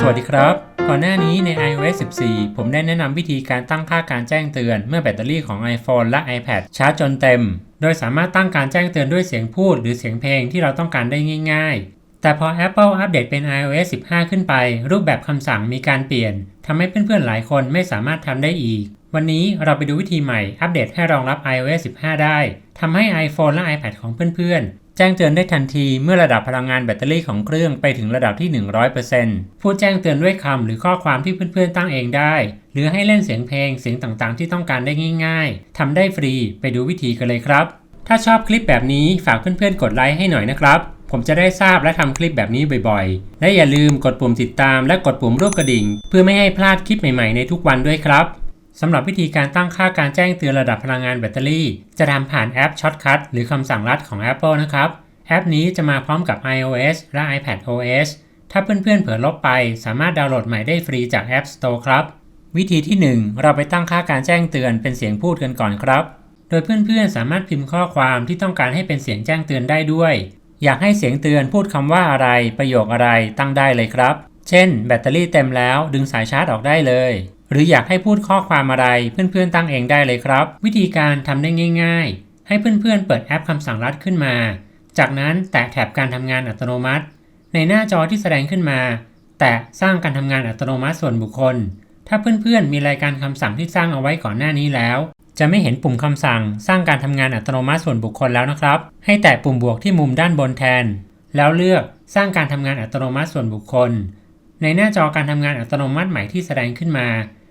สวัสดีครับ ก่อนหน้านี้ใน iOS 14 ผมได้แนะนำวิธีการตั้งค่าการแจ้งเตือน เมื่อแบตเตอรี่ของ iPhone และ iPad ชาร์จจนเต็ม โดยสามารถตั้งการแจ้งเตือนด้วยเสียงพูด หรือเสียงเพลงที่เราต้องการได้ง่าย ๆ แต่พอ Apple อัปเดตเป็น iOS 15 ขึ้นไป รูปแบบคำสั่งมีการเปลี่ยนทำให้เพื่อนๆหลายคนไม่สามารถทำได้อีก วันนี้เราไปดูวิธีใหม่อัปเดตให้รองรับ iOS 15 ได้ทำให้ iPhone และ iPad ของเพื่อนๆ แจ้งเตือนได้ทันทีเมื่อระดับพลังงานแบตเตอรี่ของเครื่องไปถึงระดับที่ 100%ผู้แจ้งเตือนด้วยคำหรือข้อความที่เพื่อนๆตั้งเองได้ หรือให้เล่นเสียงเพลงเสียงต่างๆ ที่ต้องการได้ง่ายๆทำได้ฟรีไปดูวิธีกันเลยครับ ถ้าชอบคลิปแบบนี้ฝากเพื่อนๆกดไลค์ให้หน่อยนะครับ ผมจะได้ทราบและทำคลิปแบบนี้บ่อยๆ และอย่าลืมกดปุ่มติดตามและกดปุ่มรูปกระดิ่ง เพื่อไม่ให้พลาดคลิปใหม่ๆในทุกวันด้วยครับ สำหรับวิธีการตั้งค่าการแจ้งเตือนระดับพลังงานแบตเตอรี่ จะทำผ่านแอป Shortcut หรือคำสั่งลัดของ Apple นะครับ แอปนี้จะมาพร้อมกับ iOS และ iPad OS ถ้าเพื่อนๆเผลอลบไป สามารถดาวน์โหลดใหม่ได้ฟรีจาก App Store ครับ วิธีที่ 1 เราไปตั้งค่าการแจ้งเตือนเป็นเสียงพูดกันก่อนครับ โดยเพื่อนๆ สามารถพิมพ์ข้อความที่ต้องการให้เป็นเสียงแจ้งเตือนได้ด้วย อยากให้เสียงเตือนพูดคำว่าอะไร ประโยคอะไรตั้งได้เลยครับ เช่น แบตเตอรี่เต็มแล้ว ดึงสายชาร์จออกได้เลย หรืออยากให้พูดข้อความอะไรเพื่อนๆตั้งเองได้เลยครับ วิธีการทำได้ง่าย ๆ ให้เพื่อนๆเปิดแอปคำสั่งลัดขึ้นมา จากนั้นแตะแถบการทำงานอัตโนมัติ ในหน้าจอที่แสดงขึ้นมา แตะสร้างการทำงานอัตโนมัติส่วนบุคคล ถ้าเพื่อนๆมีรายการคำสั่งที่สร้างเอาไว้ก่อนหน้านี้แล้ว จะไม่เห็นปุ่มคำสั่ง สร้างการทำงานอัตโนมัติส่วนบุคคลแล้วนะครับ ให้แตะปุ่มบวกที่มุมด้านบนแทน แล้วเลือกสร้างการทำงานอัตโนมัติส่วนบุคคล ในหน้าจอการทำงานอัตโนมัติใหม่ที่แสดงขึ้นมา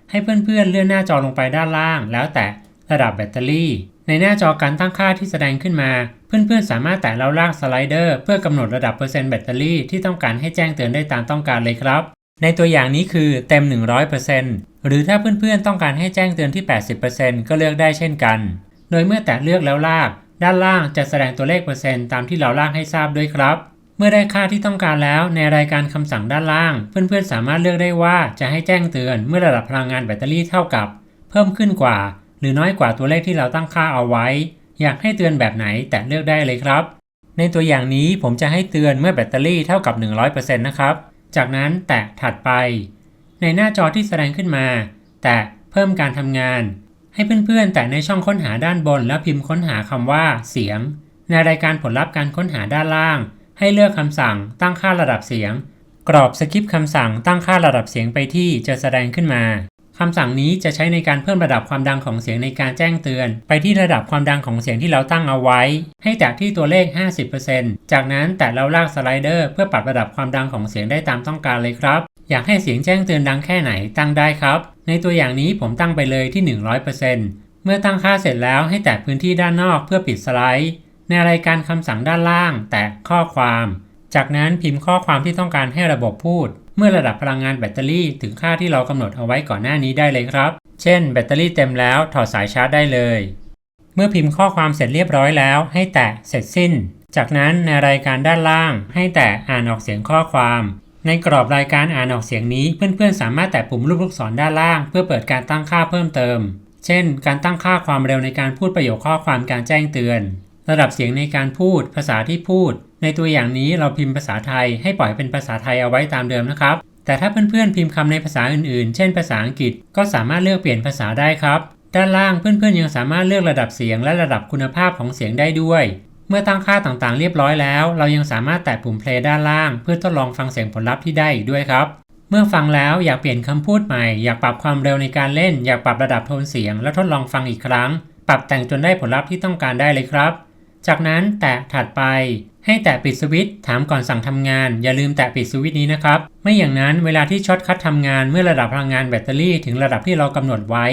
ให้เพื่อนๆเลื่อนหน้าจอลงไปด้านล่าง แล้วแตะระดับแบตเตอรี่ ในหน้าจอการตั้งค่าที่แสดงขึ้นมา เพื่อนๆ สามารถแตะแล้วลากสไลเดอร์เพื่อกำหนดระดับเปอร์เซ็นต์แบตเตอรี่ที่ต้องการให้แจ้งเตือนได้ตามต้องการเลยครับ ในตัวอย่างนี้คือเต็ม 100%หรือถ้าเพื่อนๆ ต้องการให้แจ้งเตือนที่ 80%ก็เลือกได้เช่นกัน โดยเมื่อแตะเลือกแล้วลาก ด้านล่างจะแสดงตัวเลขเปอร์เซ็นต์ตามที่เราลากให้ทราบด้วยครับ มื่อได้ค่าที่ต้องการแล้วในรายการคำสั่งด้านล่าง เพื่อนๆสามารถเลือกได้ว่าจะให้แจ้งเตือนเมื่อระดับพลังงานแบตเตอรี่เท่ากับ เพิ่มขึ้นกว่า หรือน้อยกว่าตัวเลขที่เราตั้งค่าเอาไว้ อยากให้เตือนแบบไหนแตะเลือกได้เลยครับ ในตัวอย่างนี้ผมจะให้เตือนเมื่อแบตเตอรี่เท่ากับ 100%นะครับ จากนั้นแตะถัดไป ในหน้าจอที่แสดงขึ้นมา แตะเพิ่มการทำงาน ให้เพื่อนๆ แตะในช่องค้นหาด้านบน แล้วพิมพ์ค้นหาคำว่า เสียง ในรายการผลลัพธ์การค้นหาด้านล่าง ให้เลือกคำสั่งตั้งค่าระดับเสียง กรอบสคริปต์คำสั่งตั้งค่าระดับเสียงไปที่จะแสดงขึ้นมาคำสั่งนี้จะใช้ในการเพิ่มระดับความดังของเสียงในการแจ้งเตือน ไปที่ระดับความดังของเสียงที่เราตั้งเอาไว้ ให้แตะที่ตัวเลข 50%จากนั้นแตะแล้วลากสไลเดอร์เพื่อปรับระดับความดังของเสียงได้ตามต้องการเลยครับ อยากให้เสียงแจ้งเตือนดังแค่ไหนตั้งได้ครับ ในตัวอย่างนี้ผมตั้งไปเลยที่ 100%เมื่อตั้งค่าเสร็จแล้วให้แตะพื้นที่ด้านนอกเพื่อปิดสไลด์ ในรายการคำสั่งด้านล่าง แตะข้อความ จากนั้นพิมพ์ข้อความที่ต้องการให้ระบบพูด เมื่อระดับพลังงานแบตเตอรี่ถึงค่าที่เรากำหนดเอาไว้ก่อนหน้านี้ได้เลยครับ เช่น แบตเตอรี่เต็มแล้วถอดสายชาร์จได้เลย เมื่อพิมพ์ข้อความเสร็จเรียบร้อยแล้ว ให้แตะเสร็จสิ้น จากนั้นในรายการด้านล่าง ให้แตะอ่านออกเสียงข้อความ ในกรอบรายการอ่านออกเสียงนี้เพื่อนๆ สามารถแตะปุ่มรูปลูกศรด้านล่าง เพื่อเปิดการตั้งค่าเพิ่มเติม เช่น การตั้งค่าความเร็วในการพูดประโยคข้อความการแจ้งเตือน ระดับเสียงในการพูด ภาษาที่พูด ในตัวอย่างนี้เราพิมพ์ภาษาไทย ให้ปล่อยเป็นภาษาไทยเอาไว้ตามเดิมนะครับ แต่ถ้าเพื่อนๆ พิมพ์คำในภาษาอื่นๆ เช่นภาษาอังกฤษ ก็สามารถเลือกเปลี่ยนภาษาได้ครับ ด้านล่างเพื่อนๆ ยังสามารถเลือกระดับเสียงและระดับคุณภาพของเสียงได้ด้วย เมื่อตั้งค่าต่างๆ เรียบร้อยแล้ว เรายังสามารถแตะปุ่ม play ด้านล่าง เพื่อทดลองฟังเสียงผลลัพธ์ที่ได้อีกด้วยครับเมื่อฟังแล้วอยากเปลี่ยนคำพูดใหม่ อยากปรับความเร็วในการเล่น อยากปรับระดับโทนเสียง และทดลองฟังอีกครั้ง ปรับแต่งจนได้ผลลัพธ์ที่ต้องการได้เลยครับ จากนั้นแตะถัดไปให้แตะปิดสวิตช์ถามก่อนสั่งทำงาน อย่าลืมแตะปิดสวิตช์นี้นะครับ ไม่อย่างนั้นเวลาที่ช็อตคัททำงานเมื่อระดับพลังงานแบตเตอรี่ถึงระดับที่เรากำหนดไว้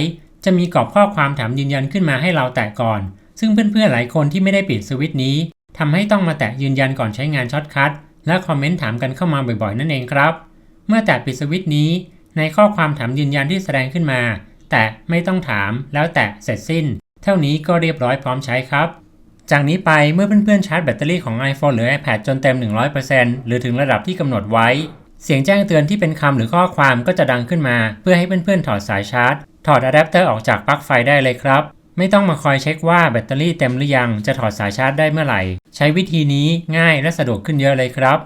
จะมีกรอบข้อความถามยืนยันขึ้นมาให้เราแตะก่อน ซึ่งเพื่อนๆหลายคนที่ไม่ได้ปิดสวิตช์นี้ทำให้ต้องมาแตะยืนยันก่อนใช้งานช็อตคัทและคอมเมนต์ถามกันเข้ามาบ่อยๆนั่นเองครับ เมื่อแตะปิดสวิตช์นี้ ในข้อความถามยืนยันที่แสดงขึ้นมา แตะไม่ต้องถามแล้วแตะเสร็จสิ้น เท่านี้ก็เรียบร้อยพร้อมใช้ครับ จากนี้ไปเมื่อเพื่อนๆชาร์จแบตเตอรี่ของ iPhone หรือ iPad จนเต็ม 100%หรือถึงระดับที่กำหนดไว้ เสียงแจ้งเตือนที่เป็นคำหรือข้อความก็จะดังขึ้นมา เพื่อให้เพื่อนๆถอดสายชาร์จ ถอดอะแดปเตอร์ออกจากปลั๊กไฟได้เลยครับ ไม่ต้องมาคอยเช็คว่าแบตเตอรี่เต็มหรือยัง จะถอดสายชาร์จได้เมื่อไหร่ ใช้วิธีนี้ง่ายและสะดวกขึ้นเยอะเลยครับ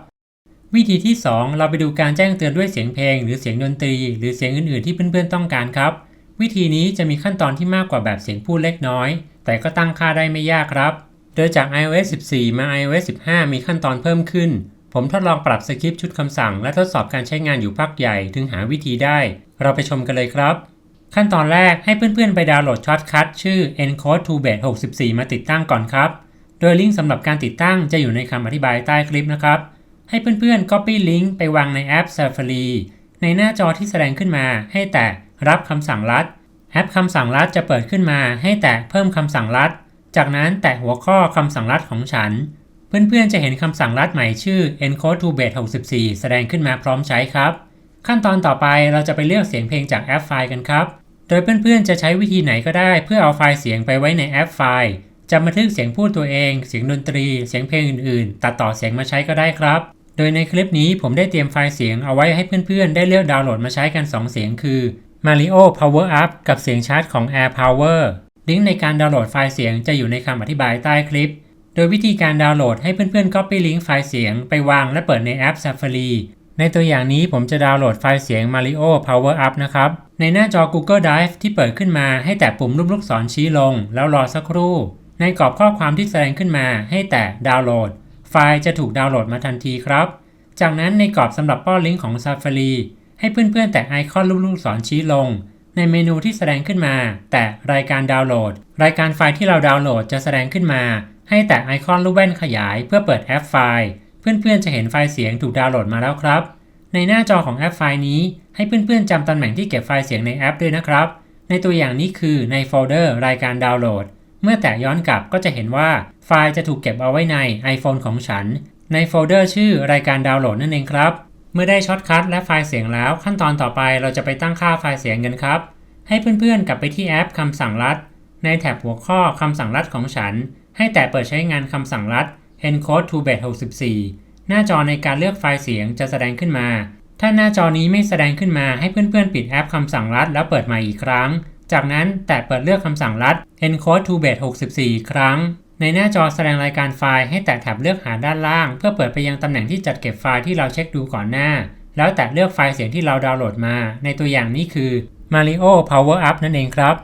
วิธีที่ 2 เราไปดูการแจ้งเตือนด้วยเสียงเพลง หรือเสียงดนตรี หรือเสียงอื่นๆที่เพื่อนๆต้องการครับ วิธีนี้จะมีขั้นตอนที่มากกว่าแบบเสียงพูดเล็กน้อย แต่ก็ตั้งค่าได้ไม่ยากครับ โดยจาก iOS 14 มา iOS 15 มีขั้นตอนเพิ่มขึ้น ผมทดลองปรับสคริปต์ชุดคำสั่ง และทดสอบการใช้งานอยู่พักใหญ่ถึงหาวิธีได้ เราไปชมกันเลยครับ ขั้นตอนแรกให้เพื่อนๆไปดาวน์โหลดช็อตคัทชื่อ encode to base 64 มาติดตั้งก่อนครับ โดยลิงก์สำหรับการติดตั้งจะอยู่ในคำอธิบายใต้คลิปนะครับ ให้เพื่อนๆ Copy ลิงก์ไปวางในแอป Safari ในหน้าจอที่แสดงขึ้นมา ให้แตะรับคำสั่งลัด แอปคำสั่งลัดจะเปิดขึ้นมา ให้แตะเพิ่มคำสั่งลัด จากนั้นแตะหัวข้อคำสั่งลัดของฉัน เพื่อนๆจะเห็นคำสั่งลัดใหม่ชื่อ encode to base 64 แสดงขึ้นมาพร้อมใช้ครับ ขั้นตอนต่อไปเราจะไปเลือกเสียงเพลงจากแอปไฟล์กันครับ โดยเพื่อนๆจะใช้วิธีไหนก็ได้เพื่อเอาไฟล์เสียงไปไว้ในแอปไฟล์จะบันทึกเสียงพูดตัวเอง เสียงดนตรี เสียงเพลงอื่นๆ ตัดต่อเสียงมาใช้ก็ได้ครับ โดยในคลิปนี้ผมได้เตรียมไฟล์เสียงเอาไว้ให้เพื่อนๆ ได้เลือกดาวน์โหลดมาใช้กัน 2 เสียงคือ Mario Power Up กับเสียงชาร์จของ Air Power ลิงก์ในการดาวน์โหลดไฟล์เสียงจะอยู่ในคำอธิบายใต้คลิป โดยวิธีการดาวน์โหลดให้เพื่อนๆ Copy ลิงก์ไฟล์เสียงไปวางและเปิดในแอป Safari ในตัวอย่างนี้ผมจะดาวน์โหลดไฟล์เสียง Mario Power Up นะครับ ในหน้าจอ Google Drive ที่เปิดขึ้นมาให้แตะปุ่มรูปลูกศรชี้ลง แล้วรอสักครู่ ในกรอบข้อความที่แสดงขึ้นมาให้แตะดาวน์โหลด ไฟล์จะถูกดาวน์โหลดมาทันทีครับ จากนั้นในกรอบสำหรับป้อนลิงก์ของ Safari ให้เพื่อนๆ แตะไอคอนรูปลูกศรชี้ลง ในเมนูที่แสดงขึ้นมา แตะรายการดาวน์โหลด รายการไฟล์ที่เราดาวน์โหลดจะแสดงขึ้นมา ให้แตะไอคอนรูปแว่นขยายเพื่อเปิดแอปไฟล์ เพื่อนๆจะเห็นไฟล์เสียงถูกดาวน์โหลดมาแล้วครับ ในหน้าจอของแอปไฟล์นี้ให้เพื่อนๆจำตำแหน่งที่เก็บไฟล์เสียงในแอปด้วยนะครับ ในตัวอย่างนี้คือในโฟลเดอร์รายการดาวน์โหลด เมื่อแตะย้อนกลับก็จะเห็นว่าไฟล์จะถูกเก็บเอาไว้ใน iPhone ของฉัน ในโฟลเดอร์ชื่อรายการดาวน์โหลดนั่นเองครับ เมื่อได้ช็อตคัทและไฟล์เสียงแล้ว ขั้นตอนต่อไปเราจะไปตั้งค่าไฟล์เสียงกันครับ ให้เพื่อนๆ กลับไปที่แอปคำสั่งลัด ในแถบหัวข้อคำสั่งลัดของฉัน ให้แตะเปิดใช้งานคำสั่งลัด encode to base 64 หน้าจอในการเลือกไฟล์เสียงจะแสดงขึ้นมา ถ้าหน้าจอนี้ไม่แสดงขึ้นมาให้เพื่อนๆ ปิดแอปคำสั่งลัด แล้วเปิดใหม่อีกครั้ง จากนั้นแตะเปิดเลือกคำสั่งลัด encode to base 64 ครั้ง ในหน้าจอแสดงรายการไฟล์ให้แตะแถบเลือกหาด้านล่าง เพื่อเปิดไปยังตำแหน่งที่จัดเก็บไฟล์ที่เราเช็คดูก่อนหน้า แล้วแตะเลือกไฟล์เสียงที่เราดาวน์โหลดมา ในตัวอย่างนี้คือ Mario Power Up นั่นเองครับ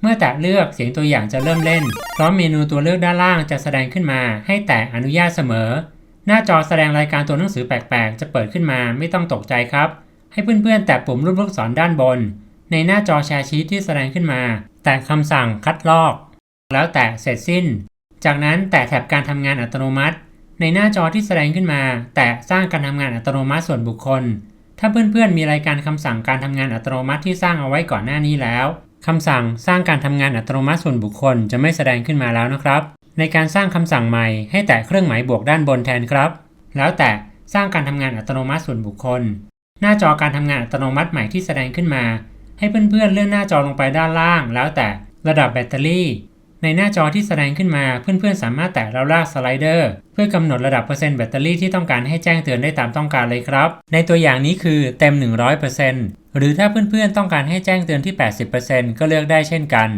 เมื่อแตะเลือกเสียงตัวอย่างจะเริ่มเล่น พร้อมเมนูตัวเลือกด้านล่างจะแสดงขึ้นมา ให้แตะอนุญาตเสมอ หน้าจอแสดงรายการตัวหนังสือแปลกๆ จะเปิดขึ้นมาไม่ต้องตกใจครับ ให้เพื่อนๆแตะปุ่มรูปลูกศรด้านบน ในหน้าจอแชร์ชีตที่แสดงขึ้นมา แตะคำสั่งคัดลอก แล้วแตะเสร็จสิ้น จากนั้นแตะแถบการทำงานอัตโนมัติ ในหน้าจอที่แสดงขึ้นมา แตะสร้างการทำงานอัตโนมัติส่วนบุคคล ถ้าเพื่อนๆมีรายการคำสั่งการทำงานอัตโนมัติที่สร้างเอาไว้ก่อนหน้านี้แล้วคำสั่งสร้างการทำงานอัตโนมัติส่วนบุคคลจะไม่แสดงขึ้นมาแล้วนะครับ ในการสร้างคำสั่งใหม่ให้แตะเครื่องหมายบวกด้านบนแทนครับ แล้วแตะสร้างการทำงานอัตโนมัติส่วนบุคคล หน้าจอการทำงานอัตโนมัติใหม่ที่แสดงขึ้นมา ให้เพื่อนๆเลื่อนหน้าจอลงไปด้านล่าง แล้วแตะระดับแบตเตอรี่ ในหน้าจอที่แสดงขึ้นมาเพื่อนๆ สามารถแตะแล้วลากสไลเดอร์ เพื่อกำหนดระดับเปอร์เซ็นต์แบตเตอรี่ที่ต้องการให้แจ้งเตือนได้ตามต้องการเลยครับ ในตัวอย่างนี้คือเต็ม 100%หรือถ้าเพื่อนๆ ต้องการให้แจ้งเตือนที่ 80%ก็เลือกได้เช่นกัน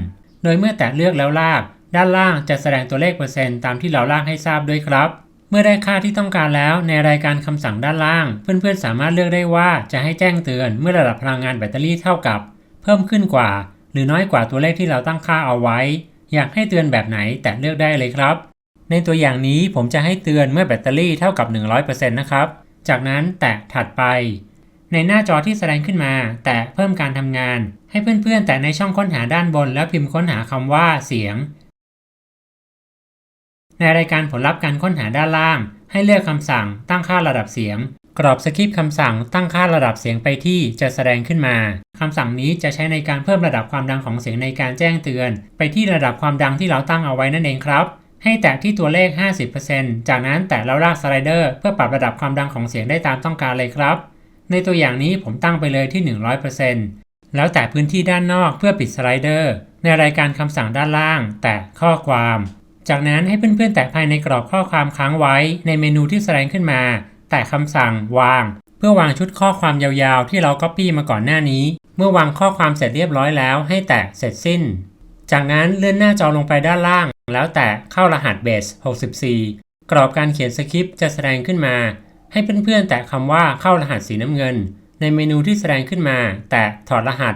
โดยเมื่อแตะเลือกแล้วลาก ด้านล่างจะแสดงตัวเลขเปอร์เซ็นต์ตามที่เราลากให้ทราบด้วยครับ เมื่อได้ค่าที่ต้องการแล้วในรายการคำสั่งด้านล่าง เพื่อนๆ สามารถเลือกได้ว่าจะให้แจ้งเตือนเมื่อระดับพลังงานแบตเตอรี่เท่ากับ เพิ่มขึ้นกว่า หรือน้อยกว่าตัวเลขที่เราตั้งค่าเอาไว้ อยากให้เตือนแบบไหนแตะเลือกได้เลยครับ ในตัวอย่างนี้ผมจะให้เตือนเมื่อแบตเตอรี่เท่ากับ 100%นะครับ จากนั้นแตะถัดไป ในหน้าจอที่แสดงขึ้นมา แตะเพิ่มการทำงาน ให้เพื่อนๆ แตะในช่องค้นหาด้านบน แล้วพิมพ์ค้นหาคำว่าเสียง ในรายการผลลัพธ์การค้นหาด้านล่าง ให้เลือกคำสั่งตั้งค่าระดับเสียง กรอบสคริปต์คำสั่งตั้งค่าระดับเสียงไปที่จะแสดงขึ้นมาคำสั่งนี้จะใช้ในการเพิ่มระดับความดังของเสียงในการแจ้งเตือน ไปที่ระดับความดังที่เราตั้งเอาไว้นั่นเองครับ ให้แตะที่ตัวเลข 50%จากนั้นแตะแล้วลากสไลเดอร์เพื่อปรับระดับความดังของเสียงได้ตามต้องการเลยครับ ในตัวอย่างนี้ผมตั้งไปเลยที่ 100%แล้วแตะพื้นที่ด้านนอกเพื่อปิดสไลเดอร์ ในรายการคำสั่งด้านล่าง แตะข้อความ จากนั้นให้เพื่อนๆแตะภายในกรอบข้อความค้างไว้ ในเมนูที่แสดงขึ้นมา แตะคำสั่งวาง เพื่อวางชุดข้อความยาวๆ ที่เรา Copy มาก่อนหน้านี้ เมื่อวางข้อความเสร็จเรียบร้อยแล้ว ให้แตะเสร็จสิ้น จากนั้นเลื่อนหน้าจอลงไปด้านล่าง แล้วแตะเข้ารหัสเบส 64 กรอบการเขียนสคริปต์จะแสดงขึ้นมา ให้เพื่อนๆแตะคำว่าเข้ารหัสสีน้ำเงิน ในเมนูที่แสดงขึ้นมา แตะถอดรหัส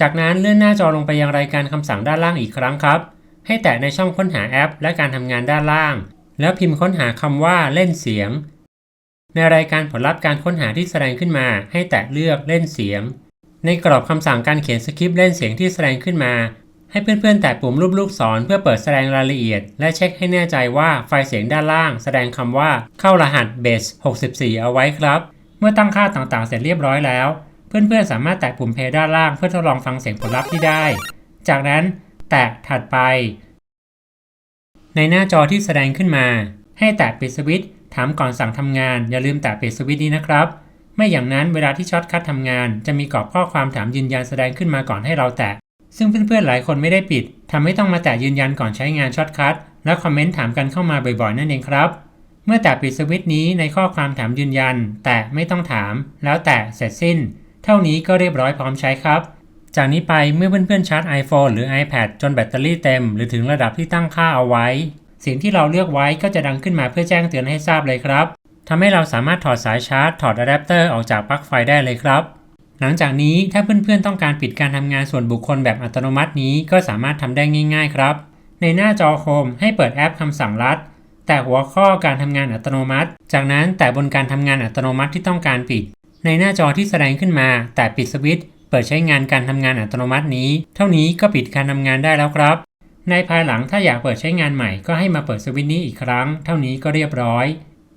จากนั้นเลื่อนหน้าจอลงไปยังรายการคำสั่งด้านล่างอีกครั้งครับ ให้แตะในช่องค้นหาแอป และการทำงานด้านล่าง แล้วพิมพ์ค้นหาคำว่าเล่นเสียง ในรายการผลลัพธ์การค้นหาที่แสดงขึ้นมาให้แตะเลือกเล่นเสียง ในกรอบคำสั่งการเขียนสคริปต์เล่นเสียงที่แสดงขึ้นมา ให้เพื่อนๆ แตะปุ่มรูปลูกศรเพื่อเปิดแสดงรายละเอียด และเช็คให้แน่ใจว่าไฟล์เสียงด้านล่าง แสดงคำว่าเข้ารหัส base 64 เอาไว้ครับ เมื่อตั้งค่าต่างๆ เสร็จเรียบร้อยแล้ว เพื่อนๆ สามารถแตะปุ่มเพย์ด้านล่างเพื่อทดลองฟังเสียงผลลัพธ์ที่ได้ จากนั้นแตะถัดไป ในหน้าจอที่แสดงขึ้นมา ให้แตะปิดสวิตช์ ถามก่อนสั่งทำงานอย่าลืมแตะปิดสวิตช์นี้นะครับ ไม่อย่างนั้นเวลาที่ช็อตคัททำงาน จะมีกรอบข้อความถามยืนยันแสดงขึ้นมาก่อนให้เราแตะ ซึ่งเพื่อนๆหลายคนไม่ได้ปิดทำให้ต้องมาแตะยืนยันก่อนใช้งานช็อตคัทและคอมเมนต์ถามกันเข้ามาบ่อยๆนั่นเองครับ เมื่อแตะปิดสวิตช์นี้ในข้อความถามยืนยัน แตะไม่ต้องถาม แล้วแตะเสร็จสิ้น เท่านี้ก็เรียบร้อยพร้อมใช้ครับจากนี้ไปเมื่อเพื่อนๆชาร์จ iPhone หรือ iPad จนแบตเตอรี่เต็ม หรือถึงระดับที่ตั้งค่าเอาไว้ สียงที่เราเลือกไว้ก็จะดังขึ้นมาเพื่อแจ้งเตือนให้ทราบเลยครับทำให้เราสามารถถอดสายชาร์จ ถอดอะแดปเตอร์ออกจากปลั๊กไฟได้เลยครับ หลังจากนี้ถ้าเพื่อนๆต้องการปิดการทำงานส่วนบุคคลแบบอัตโนมัตินี้ก็สามารถทำได้ง่าย ๆ ครับ ในหน้าจอโฮมให้เปิดแอปคำสั่งลัด แต่หัวข้อการทำงานอัตโนมัติ จากนั้นแต่บนการทำงานอัตโนมัติที่ต้องการปิด ในหน้าจอที่แสดงขึ้นมา แต่ปิดสวิตช์เปิดใช้งานการทำงานอัตโนมัตินี้ เท่านี้ก็ปิดการทำงานได้แล้วครับ ในภายหลังถ้าอยากเปิดใช้งานใหม่ก็ให้มาเปิดสวิตช์นี้อีกครั้ง เท่านี้ก็เรียบร้อย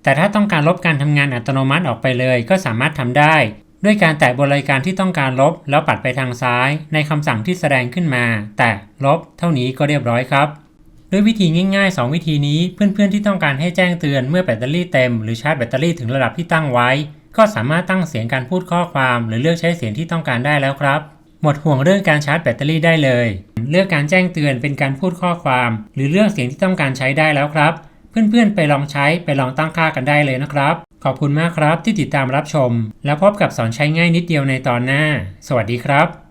แต่ถ้าต้องการลบการทำงานอัตโนมัติออกไปเลย ก็สามารถทำได้ ด้วยการแตะบนรายการที่ต้องการลบ แล้วปัดไปทางซ้าย ในคำสั่งที่แสดงขึ้นมา แตะลบ เท่านี้ก็เรียบร้อยครับด้วยวิธีง่ายๆ 2 วิธีนี้เพื่อนๆที่ต้องการให้แจ้งเตือนเมื่อแบตเตอรี่เต็มหรือชาร์จแบตเตอรี่ถึงระดับที่ตั้งไว้ ก็สามารถตั้งเสียงการพูดข้อความ หรือเลือกใช้เสียงที่ต้องการได้แล้วครับ หมดห่วงเรื่องการชาร์จแบตเตอรี่ได้เลย เลือกการแจ้งเตือนเป็นการพูดข้อความ หรือเลือกเสียงที่ต้องการใช้ได้แล้วครับ เพื่อนๆ ไปลองใช้ไปลองตั้งค่ากันได้เลยนะครับ ขอบคุณมากครับที่ติดตามรับชม แล้วพบกับสอนใช้ง่ายนิดเดียวในตอนหน้า สวัสดีครับ